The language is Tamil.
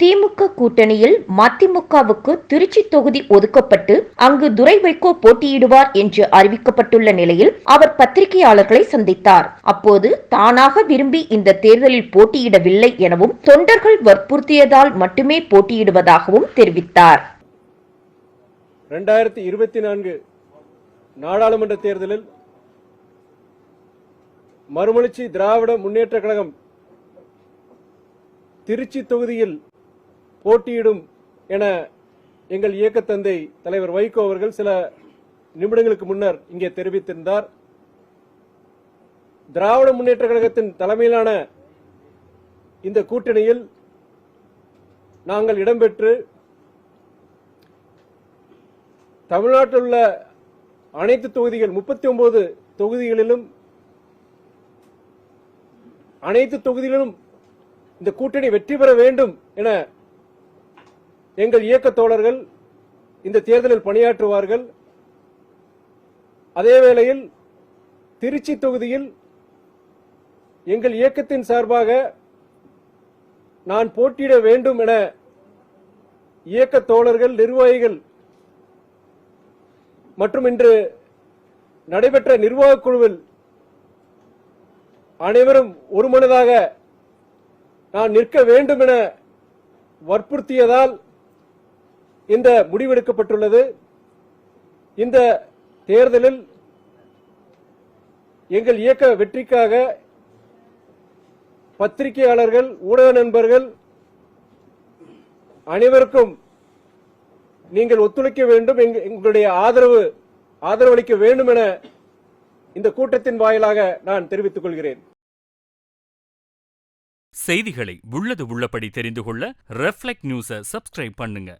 திமுக கூட்டணியில் மதிமுகவுக்கு திருச்சி தொகுதி ஒதுக்கப்பட்டு அங்கு துரை வைகோ போட்டியிடுவார் என்று அறிவிக்கப்பட்டுள்ள நிலையில் அவர் பத்திரிகையாளர்களை சந்தித்தார். அப்போது தானாக விரும்பி இந்த தேர்தலில் போட்டியிடவில்லை எனவும் தொண்டர்கள் வற்புறுத்தியதால் மட்டுமே போட்டியிடுவதாகவும் தெரிவித்தார். ரெண்டாயிரத்தி இருபத்தி நான்கு நாடாளுமன்ற தேர்தலில் மறுமலர்ச்சி திராவிட முன்னேற்ற கழகம் திருச்சி தொகுதியில் போட்டியிடும் என எங்கள் இயக்கத்தந்தை தலைவர் வைகோ அவர்கள் சில நிமிடங்களுக்கு முன்னர் இங்கே தெரிவித்திருந்தார். திராவிட முன்னேற்ற கழகத்தின் தலைமையிலான இந்த கூட்டணியில் நாங்கள் இடம்பெற்று தமிழ்நாட்டில் உள்ள அனைத்து தொகுதிகள் முப்பத்தி ஒன்பது தொகுதிகளிலும் அனைத்து தொகுதிகளிலும் இந்த கூட்டணி வெற்றி பெற வேண்டும் என எங்கள் இயக்க தோழர்கள் இந்த தேர்தலில் பணியாற்றுவார்கள். அதே வேளையில் திருச்சி தொகுதியில் எங்கள் இயக்கத்தின் சார்பாக நான் போட்டியிட வேண்டும் என இயக்க தோழர்கள் நிர்வாகிகள் மற்றும் இன்று நடைபெற்ற நிர்வாகக் குழுவில் அனைவரும் ஒருமனதாக நான் நிற்க வேண்டும் என வற்புறுத்தியதால் இந்த முடிவெடுக்கப்பட்டுள்ளது. இந்த தேர்தலில் எங்கள் இயக்க வெற்றிக்காக பத்திரிகையாளர்கள் ஊடக நண்பர்கள் அனைவருக்கும் நீங்கள் ஒத்துழைக்க வேண்டும் எங்களுடைய ஆதரவு ஆதரவளிக்க வேண்டும் என இந்த கூட்டத்தின் வாயிலாக நான் தெரிவித்துக் கொள்கிறேன். செய்திகளை உள்ளது உள்ளபடி தெரிந்து கொள்ள ரெஃப்ளெக்ட் நியூஸை சப்ஸ்கிரைப் பண்ணுங்க.